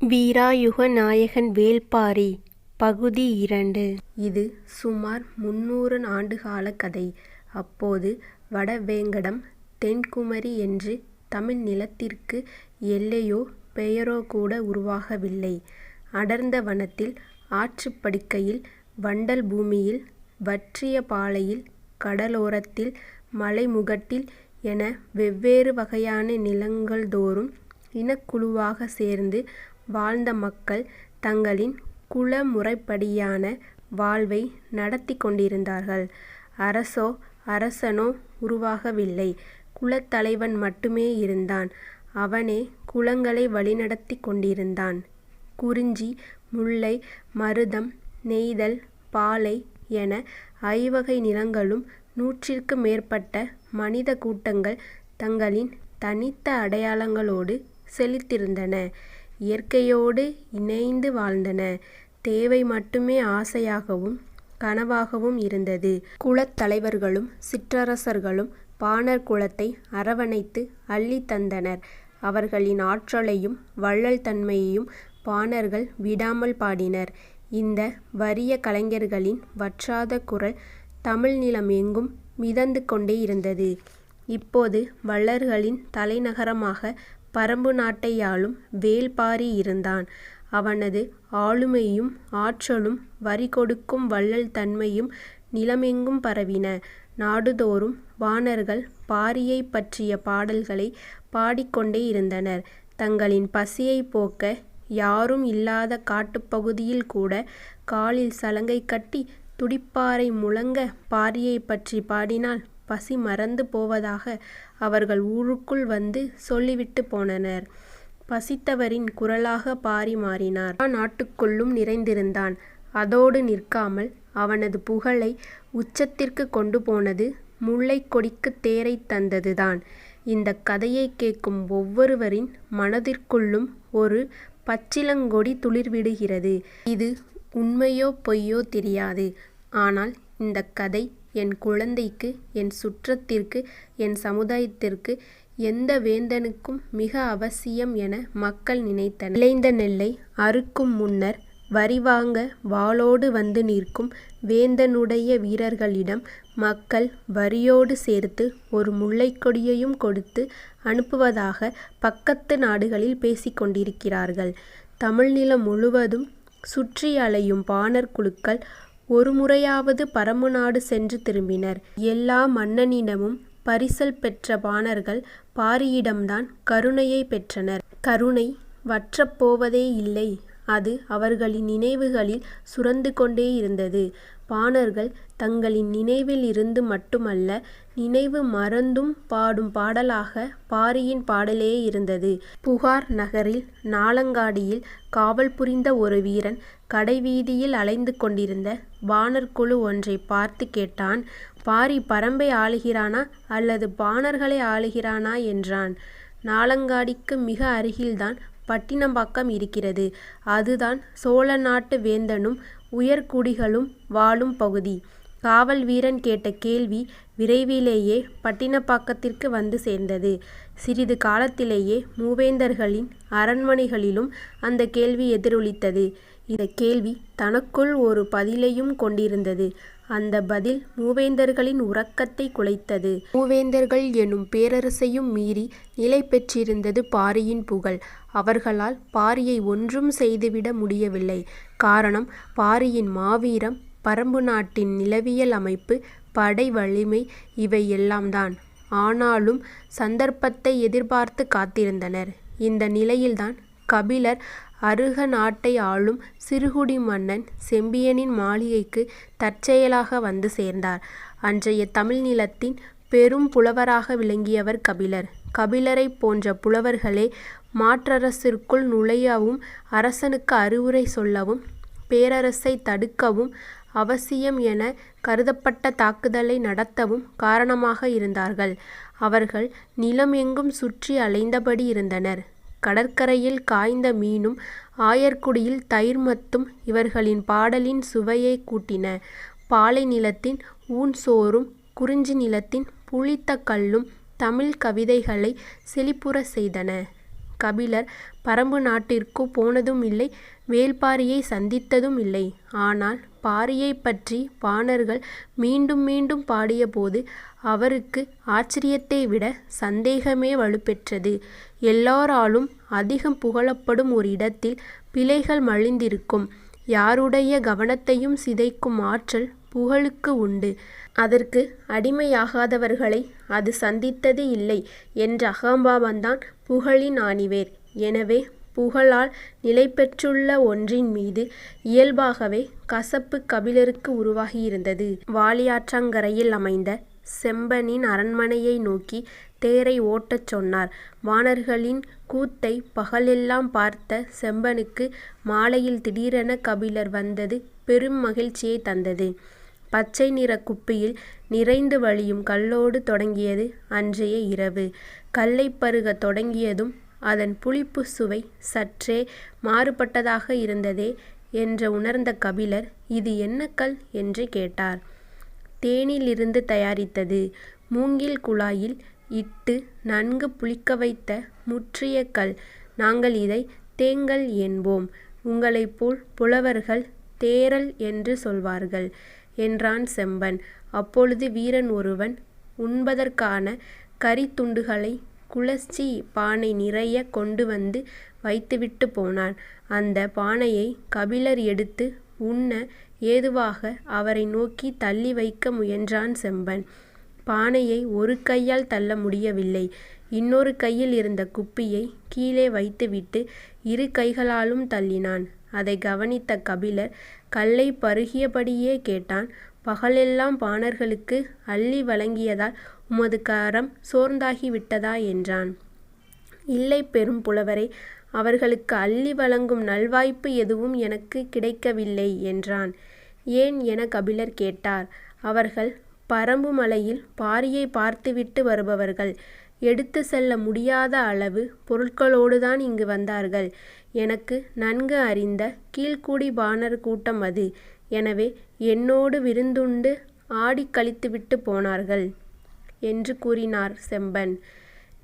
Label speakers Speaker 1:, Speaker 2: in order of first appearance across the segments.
Speaker 1: வீராயுக நாயகன் வேள்பாரி பகுதி இரண்டு இது சுமார் முந்நூறு ஆண்டுகால கதை. அப்போது வடவேங்கடம் தென்குமரி என்று தமிழ் நிலத்திற்கு எல்லையோ பெயரோ கூட உருவாகவில்லை. அடர்ந்த வனத்தில் ஆற்றுப் படுகையில் வண்டல் பூமியில் வற்றிய பாலையில் கடலோரத்தில் மலைமுகட்டில் என வெவ்வேறு வகையான நிலங்கள்தோறும் இனக்குழுவாகச் சேர்ந்து வாழ்ந்த மக்கள் தங்களின் குல முறைப்படியான வாழ்வை நடத்திக் கொண்டிருந்தார்கள். அரசோ அரசனோ உருவாகவில்லை. குலத்தலைவன் மட்டுமே இருந்தான். அவனே குலங்களை வழிநடத்திக் கொண்டிருந்தான். குறிஞ்சி முல்லை மருதம் நெய்தல் பாலை என ஐவகை நிலங்களும் நூற்றிற்கு மேற்பட்ட மனித கூட்டங்கள் தங்களின் தனித்த அடையாளங்களோடு செழித்திருந்தன. இயற்கையோடு இணைந்து வாழ்ந்தன. தேவை மட்டுமே ஆசையாகவும் கனவாகவும் இருந்தது. குலத்தலைவர்களும் சிற்றரசர்களும் பாணர் குலத்தை அரவணைத்து அள்ளித் தந்தனர். அவர்களின் ஆற்றலையும் வள்ளல் தன்மையையும் பாணர்கள் விடாமல் பாடினர். இந்த வறிய கலைஞர்களின் வற்றாத குரல் தமிழ் நிலம் எங்கும் மிதந்து கொண்டேயிருந்தது. இப்போது வள்ளல்களின் தலைநகரமாக பறம்பு நாட்டையாளும் வேள்பாரி இருந்தான். அவனது ஆளுமையும் ஆற்றலும் வரிகொடுக்கும் வள்ளல் தன்மையும் நிலமெங்கும் பரவின. நாடுதோறும் வாணர்கள் பாரியைப் பற்றிய பாடல்களைப் பாடிக் கொண்டேயிருந்தனர். தங்களின் பசியைப் போக்க யாரும் இல்லாத காட்டுப்பகுதியில் கூட காலில் சலங்கை கட்டி துடிப்பாறை முழங்க பாரியைப் பற்றிப் பாடினால் பசி மறந்து போவதாக அவர்கள் ஊருக்குள் வந்து சொல்லிவிட்டுப் போனனர் பசித்தவரின் குரலாகப் பாரி மாறினார். எல்லா நாட்டுக்குள்ளும் நிறைந்திருந்தான். அதோடு நிற்காமல் அவனது புகழை உச்சத்திற்குக் கொண்டு போனது முல்லைக் கொடிக்குத் தேரைத் தந்ததுதான். இந்தக் கதையைக் கேட்கும் ஒவ்வொருவரின் மனதிற்குள்ளும் ஒரு பச்சிளங்கொடி துளிர்விடுகிறது. இது உண்மையோ பொய்யோ தெரியாது. ஆனால் இந்தக் கதை என் குழந்தைக்கு என் சுற்றத்திற்கு என் சமுதாயத்திற்கு எந்த வேந்தனுக்கும் மிக அவசியம் என மக்கள் நினைத்தனர். விளைந்த நெல்லை அறுக்கும் முன்னர் வரிவாங்க வாளோடு வந்து நிற்கும் வேந்தனுடைய வீரர்களிடம் மக்கள் வரியோடு சேர்த்து ஒரு முல்லைக்கொடியையும் கொடுத்து அனுப்புவதாக பக்கத்து நாடுகளில் பேசிக் கொண்டிருக்கிறார்கள். முழுவதும் சுற்றி அலையும் பாணர் குழுக்கள் ஒரு முறையாவது பறம்பு நாடு சென்று திரும்பினர். எல்லா மன்னனிடமும் பரிசல் பெற்ற பாணர்கள் பாரியிடம்தான் கருணையைப் பெற்றனர். கருணை வற்றப் போவதேயில்லை. அது அவர்களின் நினைவுகளில் சுரந்து கொண்டே இருந்தது பாணர்கள் தங்களின் நினைவில் இருந்து மட்டுமல்ல நினைவு மறந்தும் பாடும் பாடலாக பாரியின் பாடலேயிருந்தது. புகார் நகரில் நாலங்காடியில் காவல் புரிந்த ஒரு வீரன் கடைவீதியில் அலைந்து கொண்டிருந்த பாணர் குழு ஒன்றைப் பார்த்துக் கேட்டான் பாரி பரம்பை ஆளுகிறானா அல்லது பாணர்களை ஆளுகிறானா என்றான். நாளங்காடிக்கு மிக அருகில்தான் பட்டினப்பாக்கம் இருக்கிறது. அதுதான் சோழ நாட்டு வேந்தனும் உயர்குடிகளும் வாழும் பகுதி. காவல் வீரன் கேட்ட கேள்வி விரைவிலேயே பட்டினப்பாக்கத்திற்கு வந்து சேர்ந்தது. சிறிது காலத்திலேயே மூவேந்தர்களின் அரண்மனைகளிலும் அந்தக் கேள்வி எதிரொலித்தது. இந்தக் கேள்வி தனக்குள் ஒரு பதிலையும் கொண்டிருந்தது. அந்த பதில் மூவேந்தர்களின் உறக்கத்தை குலைத்தது. மூவேந்தர்கள் எனும் பேரரசையும் மீறி நிலை பெற்றிருந்தது பாரியின் புகழ். அவர்களால் பாரியை ஒன்றும் செய்துவிட முடியவில்லை. காரணம் பாரியின் மாவீரம் பறம்பு நாட்டின் நிலவியல் அமைப்பு படை வலிமை இவை எல்லாம்தான். ஆனாலும் சந்தர்ப்பத்தை எதிர்பார்த்துக் காத்திருந்தனர். இந்த நிலையில்தான் கபிலர் அருக நாட்டை ஆளும் சிறுகுடி மன்னன் செம்பியனின் மாளிகைக்குத் தற்செயலாக வந்து சேர்ந்தார். அன்றைய தமிழ் நிலத்தின் பெரும் புலவராக விளங்கியவர் கபிலர். கபிலரைப் போன்ற புலவர்களே மாற்றரசிற்குள் நுழையவும் அரசனுக்கு அறிவுரை சொல்லவும் பேரரசைத் தடுக்கவும் அவசியம் எனக் கருதப்பட்ட தாக்குதலை நடத்தவும் காரணமாக இருந்தார்கள். அவர்கள் நிலம் எங்கும் சுற்றி அலைந்தபடி இருந்தனர். கடற்கரையில் காய்ந்த மீனும் ஆயர்குடியில் தயிர் மத்தும் இவர்களின் பாடலின் சுவையைக் கூட்டின. பாலை நிலத்தின் ஊன் சோறும் குறிஞ்சி நிலத்தின் புளித்த கல்லும் தமிழ்க் கவிதைகளைச் செழிப்புறச் செய்தன. கபிலர் பரம்பு நாட்டிற்கு போனதும் இல்லை வேல்பாரியை சந்தித்ததும் இல்லை. ஆனால் பாரியைப் பற்றி வாணர்கள் மீண்டும் மீண்டும் பாடியபோது அவருக்கு ஆச்சரியத்தை விட சந்தேகமே வலுப்பெற்றது. எல்லாராலும் அதிகம் புகழப்படும் ஒரு இடத்தில் பிழைகள் மலிந்திருக்கும். யாருடைய கவனத்தையும் சிதைக்கும் ஆற்றல் புகழுக்கு உண்டு. அதற்கு அடிமையாகாதவர்களை அது சந்தித்தது இல்லை என்ற அகம்பாவம்தான் புகழின் ஆணிவேர். எனவே புகழால் நிலைபெற்றுள்ள ஒன்றின் மீது இயல்பாகவே கசப்பு கபிலருக்கு உருவாகியிருந்தது. வாலியாற்றங்கரையில் அமைந்த செம்பனின் அரண்மனையை நோக்கித் தேரை ஓட்டச் சொன்னார். வாணர்களின் கூத்தைப் பகலெல்லாம் பார்த்த செம்பனுக்கு மாலையில் திடீரென கபிலர் வந்தது பெரும் மகிழ்ச்சியைத் தந்தது. பச்சை நிறக் குப்பியில் நிறைந்து வழியும் கல்லோடு தொடங்கியது அன்றைய இரவு. கள்ளைப் பருகத் தொடங்கியதும் அதன் புளிப்புச் சுவை சற்றே மாறுபட்டதாக இருந்ததே என்று உணர்ந்த கபிலர் இது என்ன கல் என்று கேட்டார். தேனிலிருந்து தயாரித்தது. மூங்கில் குழாயில் இட்டு நன்கு புளிக்க வைத்த முற்றிய கல் நாங்கள் இதைத் தேங்கல் என்போம். உங்களைப்போல் புலவர்கள் தேறல் என்று சொல்வார்கள் என்றான் செம்பன். அப்பொழுது வீரன் ஒருவன் உண்பதற்கான கறித் துண்டுகளைக் பானை நிறையக் கொண்டு வந்து வைத்துவிட்டுப் போனான். அந்தப் பானையைக் கபிலர் எடுத்து உண்ண ஏதுவாக அவரை நோக்கித் தள்ளி வைக்க முயன்றான் செம்பன். பானையை ஒரு கையால் தள்ள முடியவில்லை. இன்னொரு கையில் இருந்த குப்பியைக் கீழே வைத்துவிட்டு இரு கைகளாலும் தள்ளினான். அதைக் கவனித்த கபிலர் கல்லை பருகியபடியே கேட்டான் பகலெல்லாம் பாணர்களுக்கு அள்ளி வழங்கியதால் உமது கரம் சோர்ந்தாகி விட்டதா? என்றான். இல்லை பெரும் புலவரே அவர்களுக்கு அள்ளி வழங்கும் நல்வாய்ப்பு எதுவும் எனக்கு கிடைக்கவில்லை என்றான். ஏன்? எனக் கபிலர் கேட்டார். அவர்கள் பரம்பு மலையில் பாரியைப் பார்த்துவிட்டு வருபவர்கள். எடுத்துச் செல்ல முடியாத அளவு பொருட்களோடுதான் இங்கு வந்தார்கள். எனக்கு நன்கு அறிந்த கீழ்க்குடி பாணர் கூட்டம் அது. எனவே என்னோடு விருந்துண்டு ஆடிக் கழித்துவிட்டுப் போனார்கள். என்று கூறினார் செம்பன்.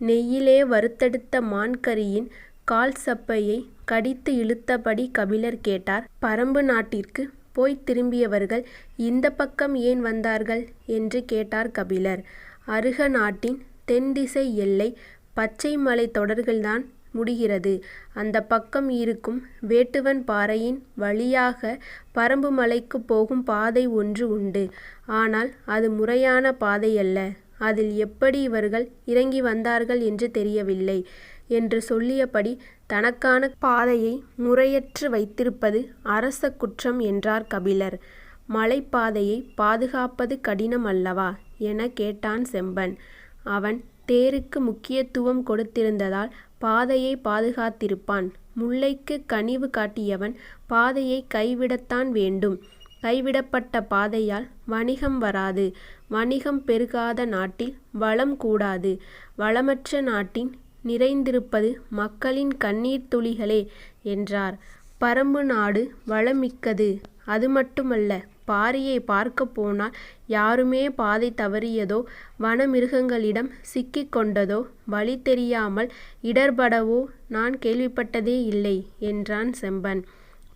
Speaker 1: நெய்யிலே வறுத்தெடுத்த மான் கறியின் கால் சப்பையை கடித்து இழுத்தபடி கபிலர் கேட்டார் பரம்பு நாட்டிற்குப் போய்த் திரும்பியவர்கள் இந்தப் பக்கம் ஏன் வந்தார்கள்? என்று கேட்டார் கபிலர். அருக நாட்டின் தென்திசை எல்லை பச்சை மலைத் தொடர்கள்தான் முடிகிறது. அந்தப் பக்கம் இருக்கும் வேட்டுவன் பாறையின் வழியாகப் பரம்பு மலைக்குப் போகும் பாதை ஒன்று உண்டு. ஆனால் அது முறையான பாதையல்ல. அதில் எப்படி இவர்கள் இறங்கி வந்தார்கள் என்று தெரியவில்லை. என்று சொல்லியபடி தனக்கான பாதையை முறையற்று வைத்திருப்பது அரச குற்றம் என்றார் கபிலர். மலைப்பாதையைப் பாதுகாப்பது கடினம் அல்லவா? எனக் கேட்டான் செம்பன். அவன் தேருக்கு முக்கியத்துவம் கொடுத்திருந்ததால் பாதையைப் பாதுகாத்திருப்பான். முல்லைக்குக் கனிவு காட்டியவன் பாதையைக் கைவிடத்தான் வேண்டும். கைவிடப்பட்ட பாதையால் வணிகம் வராது. வணிகம் பெருகாத நாட்டில் வளம் கூடாது. வளமற்ற நாட்டின் நிறைந்திருப்பது மக்களின் கண்ணீர்த் துளிகளே என்றார். பரம்பு நாடு வளம் மிக்கது. அதுமட்டுமல்ல பாரியைப் பார்க்கப் போனால் யாருமே பாதை தவறியதோ வனமிருகங்களிடம் சிக்கிக் கொண்டதோ வழி தெரியாமல் இடர்ப்படவோ நான் கேள்விப்பட்டதே இல்லை என்றான் செம்பன்.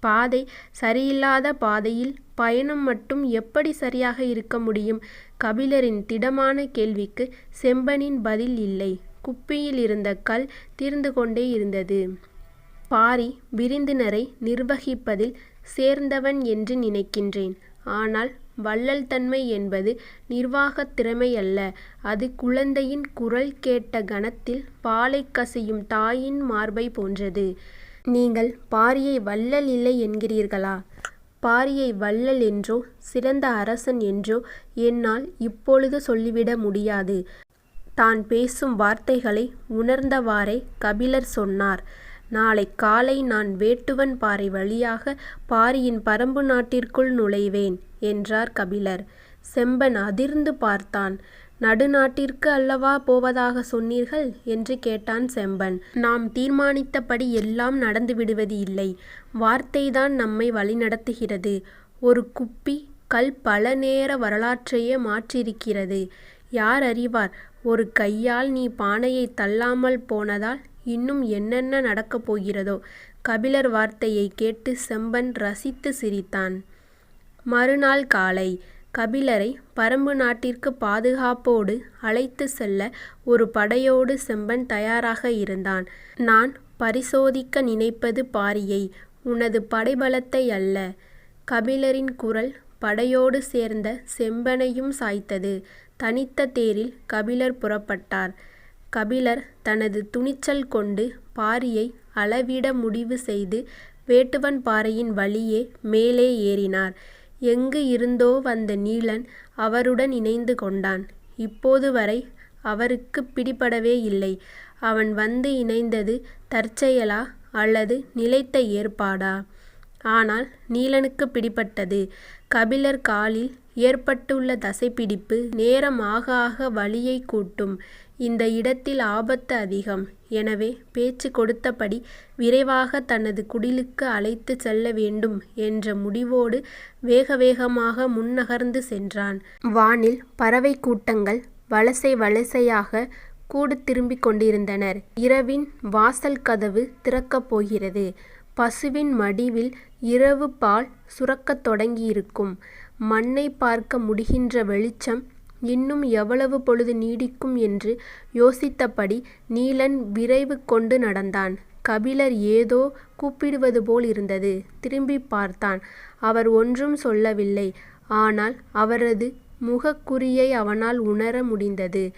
Speaker 1: பாதை சரியில்லாத பாதையில் பயணம் மட்டும் எப்படி சரியாக இருக்க முடியும்? கபிலரின் திடமான கேள்விக்கு செம்பனின் பதில் இல்லை. குப்பியில் இருந்த கல் தீர்ந்து கொண்டே இருந்தது. பாரி விருந்தினரை நிர்வகிப்பதில் சேர்ந்தவன் என்று நினைக்கின்றேன். ஆனால் வள்ளல் தன்மை என்பது நிர்வாகத் திறமையல்ல. அது குழந்தையின் குரல் கேட்ட கணத்தில் பாலை கசியும் தாயின் மார்பை போன்றது. நீங்கள் பாரியை வள்ளல் இல்லை என்கிறீர்களா? பாரியை வள்ளல் என்றோ சிறந்த அரசன் என்றோ என்னால் இப்பொழுது சொல்லிவிட முடியாது. தான் பேசும் வார்த்தைகளை உணர்ந்தவாறே கபிலர் சொன்னார். நாளை காலை நான் வேட்டுவன் பாறை வழியாக பாரியின் பரம்பு நாட்டிற்குள் நுழைவேன் என்றார் கபிலர். செம்பன் அதிர்ந்து பார்த்தான். நடுநாட்டிற்கு அல்லவா போவதாகச் சொன்னீர்கள்? என்று கேட்டான் செம்பன். நாம் தீர்மானித்தபடி எல்லாம் நடந்துவிடுவது இல்லை. வார்த்தைதான் நம்மை வழிநடத்துகிறது. ஒரு குப்பி கல் பல நேர வரலாற்றையே மாற்றியிருக்கிறது. யார் அறிவார் ஒரு கையால் நீ பானையைத் தள்ளாமல் போனதால் இன்னும் என்னென்ன நடக்கப் போகிறதோ கபிலர் வார்த்தையைக் கேட்டு செம்பன் ரசித்து சிரித்தான். மறுநாள் காலை கபிலரை பரம்பு நாட்டிற்கு பாதுகாப்போடு அழைத்துச் செல்ல ஒரு படையோடு செம்பன் தயாராக இருந்தான். நான் பரிசோதிக்க நினைப்பது பாரியை உனது படைபலத்தை அல்ல. கபிலரின் குரல் படையோடு சேர்ந்த செம்பனையும் சாய்த்தது. தனித்த தேரில் கபிலர் புறப்பட்டார். கபிலர் தனது துணிச்சல் கொண்டு பாரியை அளவிட முடிவு செய்து வேட்டுவன் பாறையின் வழியே மேலே ஏறினார். எங்கு இருந்தோ வந்த நீலன் அவருடன் இணைந்து கொண்டான். இப்போது வரை அவருக்குப் பிடிபடவே இல்லை. அவன் வந்து இணைந்தது தற்செயலா அல்லது நிலைத்த ஏற்பாடா? ஆனால் நீலனுக்கு பிடிபட்டது. கபிலர் காலில் ஏற்பட்டுள்ள தசைப்பிடிப்பு நேரம் ஆக ஆக வலியைக் கூட்டும். இந்த இடத்தில் ஆபத்து அதிகம். எனவே பேச்சு கொடுத்தபடி விரைவாக தனது குடிலுக்கு அழைத்துச் செல்ல வேண்டும் என்ற முடிவோடு வேக வேகமாக முன்னகர்ந்து சென்றான். வானில் பறவைக் கூட்டங்கள் வலசை வலசையாக கூடு திரும்பிக் கொண்டிருந்தனர். இரவின் வாசல் கதவு திறக்கப் போகிறது. பசுவின் மடிவில் இரவு பால் சுரக்கத் தொடங்கியிருக்கும். மண்ணைப் பார்க்க முடிகின்ற வெளிச்சம் இன்னும் எவ்வளவு பொழுது நீடிக்கும் என்று யோசித்தபடி நீலன் விரைவு கொண்டு நடந்தான். கபிலர் ஏதோ கூப்பிடுவது போல் இருந்தது. திரும்பிப் பார்த்தான். அவர் ஒன்றும் சொல்லவில்லை. ஆனால் அவரது முகக்குறியை அவனால் உணர முடிந்தது.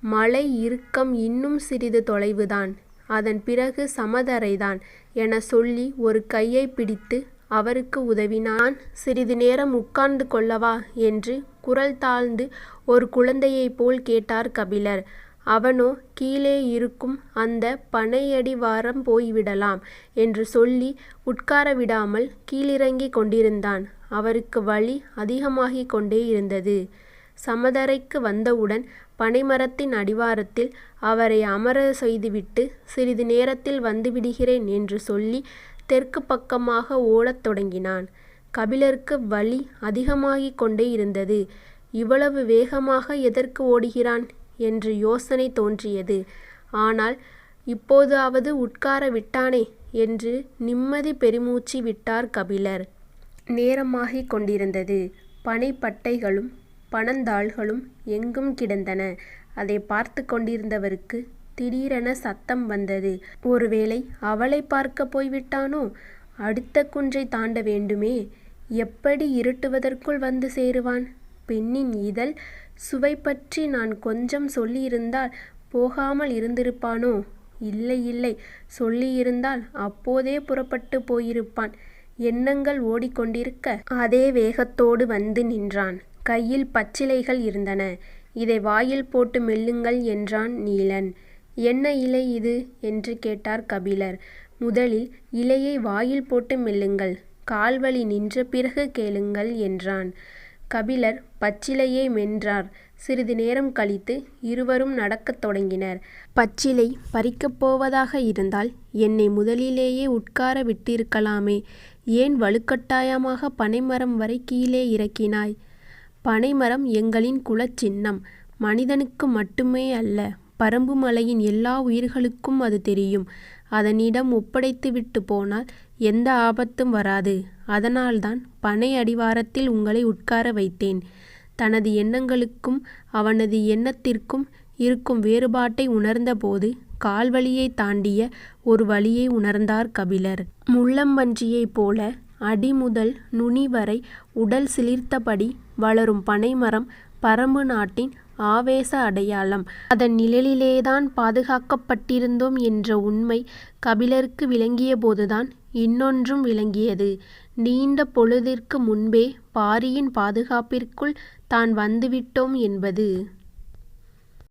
Speaker 1: மலை இறுக்கம் இன்னும் சிறிது தொலைவுதான். அதன் பிறகு சமதரைதான் என சொல்லி ஒரு கையைப் பிடித்து அவருக்கு உதவினான். சிறிது நேரம் உட்கார்ந்து கொள்ளவா? என்று குரல் தாழ்ந்து ஒரு குழந்தையைப் போல் கேட்டார் கபிலர். அவனோ கீழே இருக்கும் அந்தப் பனையடிவாரம் போய்விடலாம் என்று சொல்லி உட்கார விடாமல் கீழிறங்கிக் கொண்டிருந்தான். அவருக்கு வலி அதிகமாகிக் கொண்டே இருந்தது. சமதரைக்கு வந்தவுடன் பனைமரத்தின் அடிவாரத்தில் அவரை அமரச் செய்துவிட்டு சிறிது நேரத்தில் வந்துவிடுகிறேன் என்று சொல்லி தெற்குப் பக்கமாக ஓடத் தொடங்கினான். கபிலருக்கு வலி அதிகமாகிக் கொண்டே இருந்தது. இவ்வளவு வேகமாக எதற்கு ஓடுகிறான்? என்று யோசனை தோன்றியது. ஆனால் இப்போதாவது உட்கார விட்டானே என்று நிம்மதி பெருமூச்சு விட்டார் கபிலர். நேரமாகிக் கொண்டிருந்தது. பனைப்பட்டைகளும் பணந்தாள்களும் எங்கும் கிடந்தன. அதைப் பார்த்துக் கொண்டிருந்தவருக்கு திடீரென சத்தம் வந்தது. ஒருவேளை அவளைப் பார்க்கப் போய்விட்டானோ? அடுத்த குன்றைத் தாண்ட வேண்டுமே. எப்படி இருட்டுவதற்குள் வந்து சேருவான்? பெண்ணின் இதழ் சுவை பற்றி நான் கொஞ்சம் சொல்லியிருந்தால் போகாமல் இருந்திருப்பானோ? இல்லை இல்லை சொல்லியிருந்தால் அப்போதே புறப்பட்டுப் போயிருப்பான். எண்ணங்கள் ஓடிக் கொண்டிருக்க அதே வேகத்தோடு வந்து நின்றான். கையில் பச்சிலைகள் இருந்தன. இதை வாயில் போட்டு மெல்லுங்கள் என்றான் நீலன். என்ன இலை இது? என்று கேட்டார் கபிலர். முதலில் இலையை வாயில் போட்டு மெல்லுங்கள். கால்வலி நின்ற பிறகு கேளுங்கள் என்றான். கபிலர் பச்சிலையை மென்றார். சிறிது நேரம் கழித்து இருவரும் நடக்கத் தொடங்கினர். பச்சிலை பறிக்கப் போவதாக இருந்தால் என்னை முதலிலேயே உட்கார விட்டிருக்கலாமே. ஏன் வலுக்கட்டாயமாக பனைமரம் வரை கீழே இறக்கினாய்? பனைமரம் எங்களின் குலச் சின்னம். மனிதனுக்கு மட்டுமே அல்ல பரம்பு மலையின் எல்லா உயிர்களுக்கும் அது தெரியும். அதனிடம் ஒப்படைத்துவிட்டுப் போனால் எந்த ஆபத்தும் வராது. அதனால்தான் பனை அடிவாரத்தில் உங்களை உட்கார வைத்தேன். தனது எண்ணங்களுக்கும் அவனது எண்ணத்திற்கும் இருக்கும் வேறுபாட்டை உணர்ந்தபோது கால்வலியைத் தாண்டிய ஒரு வழியை உணர்ந்தார் கபிலர். முள்ளம்பன்றியைப் போல அடிமுதல் நுனிவரை நுனி வரை உடல் சிலிர்த்தபடி வளரும் பனைமரம் பரம்பு நாட்டின் ஆவேச அடையாளம். அதன் நிழலிலேதான் பாதுகாக்கப்பட்டிருந்தோம் என்ற உண்மை கபிலருக்கு விளங்கியபோதுதான் இன்னொன்றும் விளங்கியது. நீண்ட பொழுதிற்கு முன்பே பாரியின் பாதுகாப்பிற்குள் தான் வந்துவிட்டோம் என்பது.